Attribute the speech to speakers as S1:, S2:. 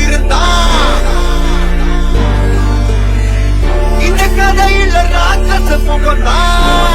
S1: இருந்தான். இந்த கதையில் ராட்சச சுகம்தான்